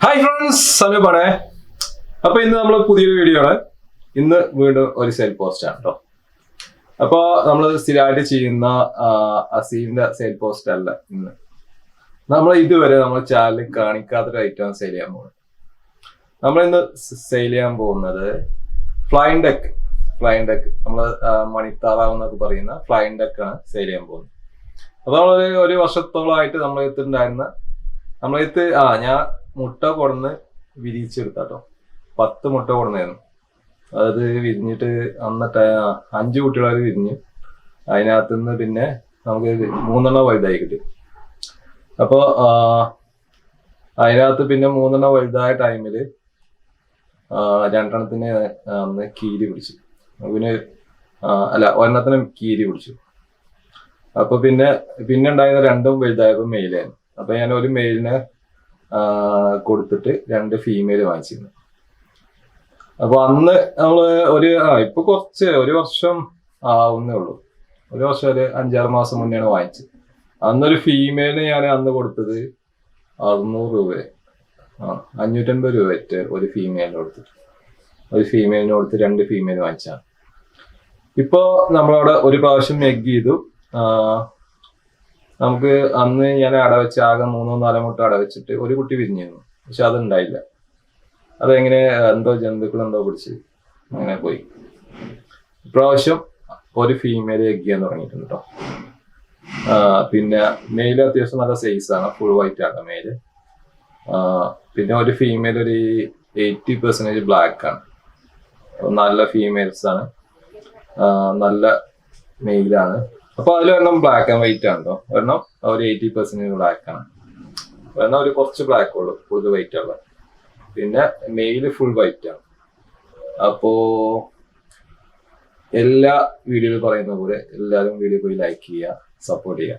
Hi friends സനൂപാണേ അപ്പൊ ഇന്ന് നമ്മൾ പുതിയൊരു വീഡിയോ ആണ്. ഇന്ന് വീണ്ടും ഒരു സെയിൽ പോസ്റ്റ് ആണ് കേട്ടോ അപ്പൊ നമ്മൾ സ്ഥിരമായിട്ട് ചെയ്യുന്ന ആ, അസീന്റെ സെയിൽ പോസ്റ്റ് അല്ല ഇന്ന്. നമ്മൾ ഇതുവരെ നമ്മൾ ചാനലിൽ കാണിക്കാത്തൊരു ഐറ്റം സെയിൽ ചെയ്യാൻ പോകുന്നത്. നമ്മൾ ഇന്ന് സെയിൽ ചെയ്യാൻ പോകുന്നത് ഫ്ലൈൻ ഡെക്ക് ഫ്ലൈൻ ഡെക്ക് നമ്മൾ മണിത്താറാവ് എന്നൊക്കെ പറയുന്ന ഫ്ലൈൻ ഡെക്ക് ആണ് സെയിൽ ചെയ്യാൻ പോകുന്നത്. അപ്പൊ നമ്മൾ ഒരു വർഷത്തോളമായിട്ട് നമ്മളെ എത്തുണ്ടായിരുന്ന നമ്മളെടുത്ത് ആ ഞാൻ മുട്ട കൊടുന്ന് വിരിച്ചെടുത്താട്ടോ പത്ത് മുട്ട കൊടുന്നായിരുന്നു. അത് വിരിഞ്ഞിട്ട് അന്നിട്ട് അഞ്ച് കുട്ടികളത് വിരിഞ്ഞ് അതിനകത്ത് നിന്ന് പിന്നെ നമുക്ക് മൂന്നെണ്ണം വലുതായി കിട്ടി. അപ്പോൾ അതിനകത്ത് പിന്നെ മൂന്നെണ്ണം വലുതായ ടൈമിൽ രണ്ടെണ്ണത്തിന് അന്ന് കീരി പിടിച്ചു. പിന്നെ അല്ല ഒരെണ്ണത്തിന് കീരി പിടിച്ചു. അപ്പൊ പിന്നെ പിന്നെ ഉണ്ടായിരുന്ന രണ്ടും വലുതായപ്പോൾ മെയിലായിരുന്നു. അപ്പൊ ഞാൻ ഒരു മെയിലിനെ കൊടുത്തിട്ട് രണ്ട് ഫീമെയിൽ വാങ്ങിച്ചിരുന്നു. അപ്പൊ അന്ന് നമ്മൾ ഒരു ആ ഇപ്പൊ കുറച്ച് ഒരു വർഷം ആവുന്നേ ഉള്ളൂ. ഒരു വർഷം ഒരു അഞ്ചാറ് മാസം മുന്നെയാണ് വാങ്ങിച്ചത്. അന്നൊരു ഫീമെയിലിന് ഞാൻ അന്ന് കൊടുത്തത് അറുന്നൂറ് രൂപ ആ അഞ്ഞൂറ്റൻപത് രൂപ വെച്ച് ഒരു ഫീമെയിലിന് കൊടുത്തിട്ട്. ഒരു ഫീമെയിലിന് കൊടുത്ത് രണ്ട് ഫീമെയിൽ വാങ്ങിച്ചാണ് ഇപ്പോ നമ്മളവിടെ ഒരു പ്രാവശ്യം എഗ് ചെയ്തു. നമുക്ക് അന്ന് ഞാൻ അടവെച്ച് ആകെ മൂന്നോ നാലോ മുട്ട അടവെച്ചിട്ട് ഒരു കുട്ടി വിരിഞ്ഞിരുന്നു. പക്ഷെ അതുണ്ടായില്ല. അതെങ്ങനെ എന്തോ ജന്തുക്കൾ എന്തോ പിടിച്ച് അങ്ങനെ പോയി. ഇപ്രാവശ്യം ഒരു ഫീമെയിൽ എഗ് ചെയ്യാൻ തുടങ്ങിയിട്ടുണ്ട് കേട്ടോ പിന്നെ മെയിൽ അത്യാവശ്യം നല്ല സൈസ് ആണ്. ഫുൾ വൈറ്റ് ആണ് മെയിൽ പിന്നെ ഒരു ഫീമെയിൽ ഒരു എയ്റ്റി പെർസെന്റേജ് ബ്ലാക്ക് ആണ്. നല്ല ഫീമെയിൽസ് ആണ്. നല്ല മെയിലാണ് അപ്പൊ അതിൽ വരണം ബ്ലാക്ക് ആൻഡ് വൈറ്റ് ആണ് കേട്ടോ ഒരെണ്ണം ഒരു എയ്റ്റി പെർസെന്റേജ് ബ്ലാക്ക് ആണ്. ഒരെണ്ണം ഒരു കുറച്ച് ബ്ലാക്ക് ഉള്ളു കൂടുതൽ വൈറ്റ് ഉള്ളത് പിന്നെ മെയിൽ ഫുൾ വൈറ്റ് ആണ്. അപ്പോ എല്ലാ വീഡിയോയിൽ പറയുന്ന പോലെ എല്ലാവരും വീഡിയോ പോയി ലൈക്ക് ചെയ്യുക സപ്പോർട്ട് ചെയ്യുക.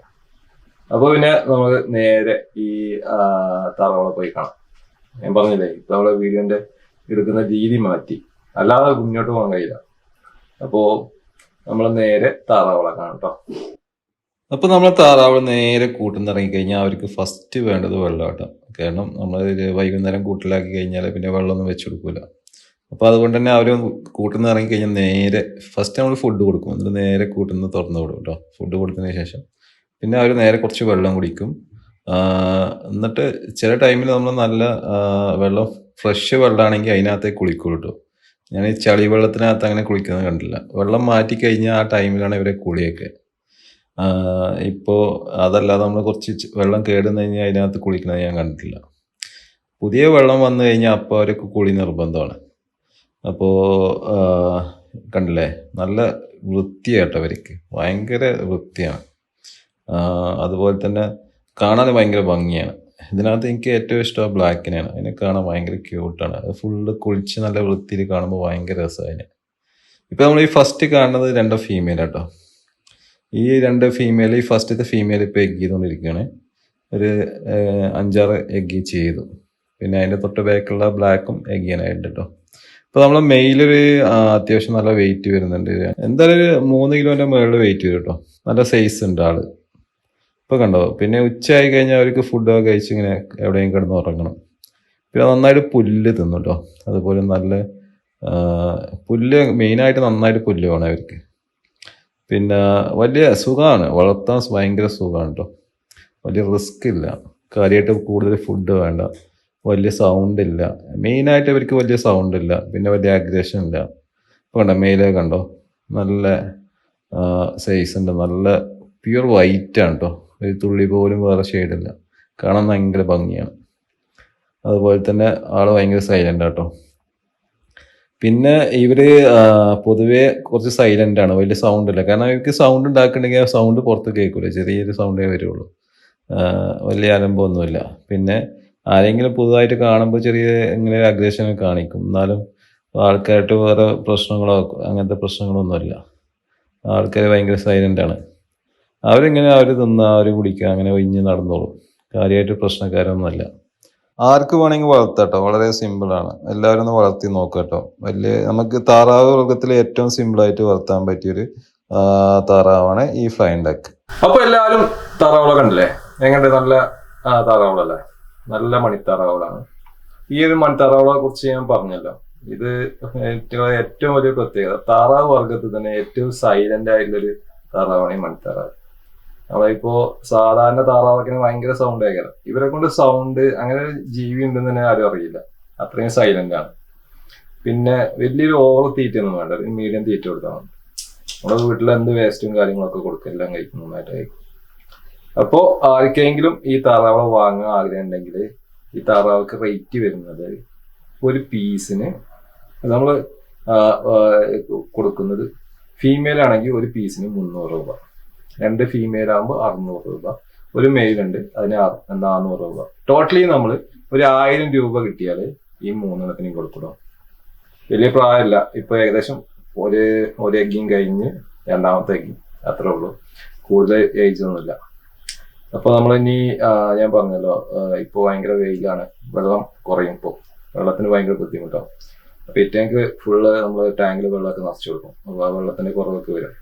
അപ്പൊ പിന്നെ നമുക്ക് നേരെ ഈ ആ, പോയി കാണാം. ഞാൻ പറഞ്ഞില്ലേ നമ്മളെ വീഡിയോന്റെ എടുക്കുന്ന രീതി മാറ്റി. അല്ലാതെ മുന്നോട്ട് പോകാൻ കഴിയില്ല. അപ്പോ നമ്മൾ നേരെ താറാവള കാണാം കേട്ടോ അപ്പൊ നമ്മൾ താറാവ് നേരെ കൂട്ടുന്ന ഇറങ്ങി കഴിഞ്ഞാൽ അവർക്ക് ഫസ്റ്റ് വേണ്ടത് വെള്ളം കേട്ടോ കാരണം നമ്മൾ വൈകുന്നേരം കൂട്ടിലാക്കി കഴിഞ്ഞാൽ പിന്നെ വെള്ളമൊന്നും വെച്ച് കൊടുക്കൂല. അപ്പൊ അതുകൊണ്ട് തന്നെ അവർ ഇറങ്ങി കഴിഞ്ഞാൽ നേരെ ഫസ്റ്റ് നമ്മൾ ഫുഡ് കൊടുക്കും. എന്നിട്ട് നേരെ കൂട്ടുന്ന തുറന്നു വിടും കേട്ടോ ഫുഡ് കൊടുത്തതിന് ശേഷം. പിന്നെ അവർ നേരെ കുറച്ച് വെള്ളം കുടിക്കും. എന്നിട്ട് ചില ടൈമിൽ നമ്മൾ നല്ല വെള്ളം ഫ്രഷ് വെള്ളമാണെങ്കിൽ അതിനകത്തേക്ക് കുളിക്കുള്ളൂ കേട്ടോ ഞാൻ ഈ ചളി വെള്ളത്തിനകത്ത് അങ്ങനെ കുളിക്കുന്നത് കണ്ടില്ല. വെള്ളം മാറ്റി കഴിഞ്ഞാൽ ആ ടൈമിലാണ് ഇവരെ കുളിയൊക്കെ. ഇപ്പോൾ ഇപ്പോ അതല്ലാതെ നമ്മൾ കുറച്ച് വെള്ളം കേടുന്ന കഴിഞ്ഞാൽ അതിനകത്ത് കുളിക്കുന്നത് ഞാൻ കണ്ടിട്ടില്ല. പുതിയ വെള്ളം വന്നു കഴിഞ്ഞാൽ അപ്പോൾ അവർക്ക് കുളി നിർബന്ധമാണ്. അപ്പോൾ കണ്ടില്ലേ? നല്ല വൃത്തിയാട്ടോ അവർക്ക് ഭയങ്കര വൃത്തിയാണ്. അതുപോലെ തന്നെ കാണാൻ ഭയങ്കര ഭംഗിയാണ്. ഇതിനകത്ത് എനിക്ക് ഏറ്റവും ഇഷ്ടം ബ്ലാക്കിനെയാണ്. അതിനെ കാണാൻ ഭയങ്കര ക്യൂട്ടാണ് അത് ഫുള്ള് കുളിച്ച് നല്ല വൃത്തിയിൽ കാണുമ്പോൾ ഭയങ്കര രസമാണ് ഇപ്പം നമ്മൾ ഈ ഫസ്റ്റ് കാണുന്നത് രണ്ട് ഫീമെയിൽ കേട്ടോ ഈ രണ്ട് ഫീമെയിൽ ഈ ഫസ്റ്റത്തെ ഫീമെയിൽ ഇപ്പോൾ എഗ് ചെയ്തുകൊണ്ടിരിക്കുകയാണ്. ഒരു അഞ്ചാറ് എഗ് ചെയ്തു. പിന്നെ അതിന്റെ തൊട്ട് ബാക്കുള്ള ബ്ലാക്കും എഗ് ചെയ്യാനായിട്ട് കേട്ടോ ഇപ്പോൾ നമ്മളെ മെയിലൊരു അത്യാവശ്യം നല്ല വെയിറ്റ് വരുന്നുണ്ട്. എന്തായാലും ഒരു മൂന്ന് കിലോന്റെ മുകളിൽ വെയിറ്റ് വരും കേട്ടോ നല്ല സൈസ് ഉണ്ട് ആൾ. ഇപ്പോൾ കണ്ടോ? പിന്നെ ഉച്ചയായി കഴിഞ്ഞാൽ അവർക്ക് ഫുഡൊക്കെ കഴിച്ച് ഇങ്ങനെ എവിടെയും കിടന്ന് ഉറങ്ങണം. പിന്നെ നന്നായിട്ട് പുല്ല് തിന്നു കേട്ടോ അതുപോലെ നല്ല പുല്ല് മെയിനായിട്ട് നന്നായിട്ട് പുല്ല് വേണം അവർക്ക്. പിന്നെ വലിയ സുഖമാണ് വളർത്താൻ ഭയങ്കര സുഖമാണ് കേട്ടോ വലിയ റിസ്ക് ഇല്ല. കാര്യമായിട്ട് കൂടുതൽ ഫുഡ് വേണ്ട. വലിയ സൗണ്ട് ഇല്ല. മെയിനായിട്ട് അവർക്ക് വലിയ സൗണ്ട് ഇല്ല. പിന്നെ വലിയ അഗ്രഷൻ ഇല്ല. ഇപ്പോൾ കണ്ടോ? മെയിലെ കണ്ടോ? നല്ല സൈസ് ഉണ്ട്. നല്ല പ്യുർ വൈറ്റ് ആണ് കേട്ടോ ഒരു തുള്ളി പോലും വേറെ ഷെയ്ഡില്ല കാണാൻ ഭയങ്കര ഭംഗിയാണ്. അതുപോലെ തന്നെ ആൾ ഭയങ്കര സൈലന്റ് ആട്ടോ. പിന്നെ ഇവർ പൊതുവേ കുറച്ച് സൈലന്റ് ആണ്. വലിയ സൗണ്ട് ഇല്ല. കാരണം ഇവർക്ക് സൗണ്ട് ഉണ്ടാക്കണമെങ്കിൽ ആ സൗണ്ട് പുറത്ത് കേൾക്കൂല. ചെറിയൊരു സൗണ്ടേ വരുള്ളൂ. വലിയ അലമ്പൊന്നുമില്ല. പിന്നെ ആരെങ്കിലും പുതുതായിട്ട് കാണുമ്പോൾ ചെറിയ ഇങ്ങനെ അഗ്രഷൻ കാണിക്കും. എന്നാലും ആൾക്കാരായിട്ട് വേറെ പ്രശ്നങ്ങളോ അങ്ങനത്തെ പ്രശ്നങ്ങളൊന്നുമില്ല. ആൾക്കാർ ഭയങ്കര സൈലന്റ് ആണ്. അവരിങ്ങനെ അവർ തിന്ന അവർ കുടിക്കുക അങ്ങനെ ഒഴിഞ്ഞ് നടന്നോളും. കാര്യമായിട്ട് പ്രശ്നക്കാരൊന്നുമല്ല. ആർക്ക് വേണമെങ്കിൽ വളർത്താട്ടോ. വളരെ സിമ്പിളാണ് എല്ലാവരും ഒന്ന് വളർത്തി നോക്കാട്ടോ വലിയ നമുക്ക് താറാവ് വർഗത്തിൽ ഏറ്റവും സിമ്പിളായിട്ട് വളർത്താൻ പറ്റിയൊരു താറാവാണ് ഈ ഫ്ലൈൻ ഡക്ക് അപ്പൊ എല്ലാവരും താറാവള കണ്ടില്ലേ? എങ്ങനെ നല്ല താറാവളല്ലേ നല്ല മണിത്താറാവളാണ് ഈ ഒരു മൺതാറാവുകളെ കുറിച്ച് ഞാൻ പറഞ്ഞല്ലോ. ഇത് ഏറ്റവും ഏറ്റവും വലിയ പ്രത്യേകത. താറാവ് വർഗത്തിൽ തന്നെ ഏറ്റവും സൈലന്റ് ആയിട്ടുള്ളൊരു താറാവാണ് ഈ മൺതാറാവ് നമ്മളിപ്പോ സാധാരണ താറാവൊക്കെ ഭയങ്കര സൗണ്ട് കേൾക്കാം ഇവരെ കൊണ്ട് സൗണ്ട് അങ്ങനെ ഒരു ജീവി ഉണ്ടെന്ന് തന്നെ ആരും അറിയില്ല. അത്രയും സൈലന്റ് ആണ്. പിന്നെ വലിയൊരു ഓവർ തീറ്റ ഒന്നും വേണ്ട. ഒരു മീഡിയം തീറ്റ കൊടുത്താൽ നമ്മുടെ വീട്ടിൽ എന്ത് വേസ്റ്റും കാര്യങ്ങളൊക്കെ കൊടുക്കുക എല്ലാം കഴിക്കും നന്നായിട്ട് കഴിക്കും. അപ്പോൾ ആർക്കെങ്കിലും ഈ താറാവ് വാങ്ങാൻ ആഗ്രഹം ഉണ്ടെങ്കിൽ ഈ താറാവക്ക് റേറ്റ് വരുന്നത് ഒരു പീസിന് നമ്മൾ കൊടുക്കുന്നത് ഫീമെയിൽ ആണെങ്കിൽ ഒരു പീസിന് മുന്നൂറ് രൂപ. രണ്ട് ഫീമെയിൽ ആകുമ്പോൾ അറുന്നൂറ് രൂപ. ഒരു മെയിൽ ഉണ്ട് അതിന് നാനൂറ് രൂപ. ടോട്ടലി നമ്മൾ ഒരു ആയിരം രൂപ കിട്ടിയാൽ ഈ മൂന്നെണ്ണത്തിനും കൊടുക്കണം. വലിയ പ്രായമില്ല. ഇപ്പൊ ഏകദേശം ഒരു ഒരു എഗ്ഗിയും കഴിഞ്ഞ് രണ്ടാമത്തെ എഗ്ഗി അത്രേ ഉള്ളൂ. കൂടുതൽ ഏജ് ഒന്നുമില്ല അപ്പൊ നമ്മൾ ഇനി ഞാൻ പറഞ്ഞല്ലോ ഇപ്പോൾ ഇപ്പൊ ഭയങ്കര വെയിലാണ്. വെള്ളം കുറയും ഇപ്പോൾ വെള്ളത്തിന് ഭയങ്കര ബുദ്ധിമുട്ടാവും. അപ്പൊ ടാങ്ക് ഫുള്ള് നമ്മൾ ടാങ്കിൽ വെള്ളമൊക്കെ നിറച്ചു കൊടുക്കും. അപ്പൊ ആ വെള്ളത്തിന്റെ കുറവൊക്കെ വരും.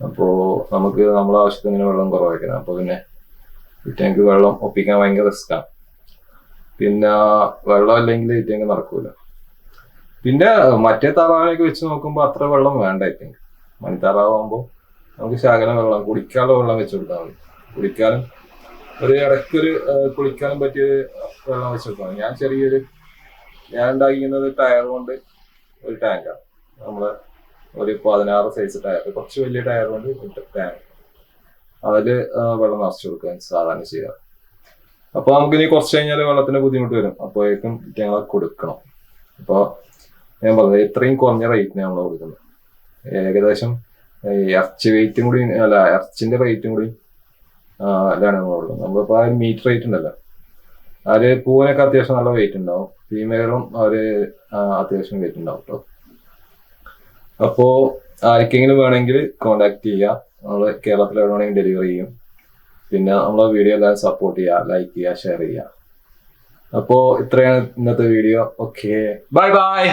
അപ്പോ നമുക്ക് നമ്മളെ ആവശ്യത്തിന് വെള്ളം കുറവായിരിക്കണം. അപ്പൊ പിന്നെ ടാങ്ക് വെള്ളം ഒപ്പിക്കാൻ ഭയങ്കര റിസ്ക്കാണ് പിന്നെ വെള്ളം അല്ലെങ്കിൽ ടാങ്ക് നടക്കൂല. പിന്നെ മറ്റേ താറാവിനൊക്കെ വെച്ച് നോക്കുമ്പോൾ അത്ര വെള്ളം വേണ്ട ഐ തിങ്ക് മണിത്താറാവുമ്പോൾ നമുക്ക് ശകലം വെള്ളം കുടിക്കാനുള്ള വെള്ളം വെച്ച് കൊടുത്താൽ മതി. കുടിക്കാനും ഒരു ഇടയ്ക്കൊരു കുളിക്കാനും പറ്റിയ വെള്ളം വെച്ച് കൊടുത്താൽ ഞാൻ ചെറിയൊരു ഞാൻ ഉണ്ടാക്കിക്കുന്നത് ടയർ കൊണ്ട് ഒരു ടാങ്കാണ് നമ്മൾ ഒരു പതിനാറ് സൈസ് ടയർ കുറച്ച് വലിയ ടയർ കൊണ്ട് ടാങ്ക് അതിൽ വെള്ളം നിറച്ചു കൊടുക്കാൻ സാധാരണ ചെയ്യാം അപ്പൊ നമുക്ക് ഇനി കുറച്ച് കഴിഞ്ഞാൽ വെള്ളത്തിന് ബുദ്ധിമുട്ട് വരും. അപ്പോഴേക്കും ഞങ്ങൾ കൊടുക്കണം. അപ്പൊ ഞാൻ പറഞ്ഞത് ഇത്രയും കുറഞ്ഞ റേറ്റിന് നമ്മൾ കൊടുക്കുന്നത്. ഏകദേശം ഇറച്ചി വെയിറ്റും കൂടി അല്ല ഇറച്ചിന്റെ റേറ്റും കൂടി അല്ലാണ് നമ്മൾ കൊടുക്കുന്നത്. നമ്മളിപ്പോ ആ മീറ്റ് റേറ്റ് ഉണ്ടല്ലോ. അതിൽ പൂവിനൊക്കെ അത്യാവശ്യം നല്ല വെയിറ്റ് ഉണ്ടാവും. ഫീമെയിലും അവർ അത്യാവശ്യം വെയിറ്റ് ഉണ്ടാവും കേട്ടോ അപ്പോ ആർക്കെങ്കിലും വേണമെങ്കിൽ കോണ്ടാക്ട് ചെയ്യുക നമ്മൾ കേരളത്തിൽ എവിടെ വേണമെങ്കിൽ ഡെലിവറി ചെയ്യും. പിന്നെ നമ്മളെ വീഡിയോ എല്ലാവരും സപ്പോർട്ട് ചെയ്യുക ലൈക്ക് ചെയ്യുക ഷെയർ ചെയ്യുക അപ്പോ ഇത്രയാണ് ഇന്നത്തെ വീഡിയോ ഓക്കെ ബൈ ബൈ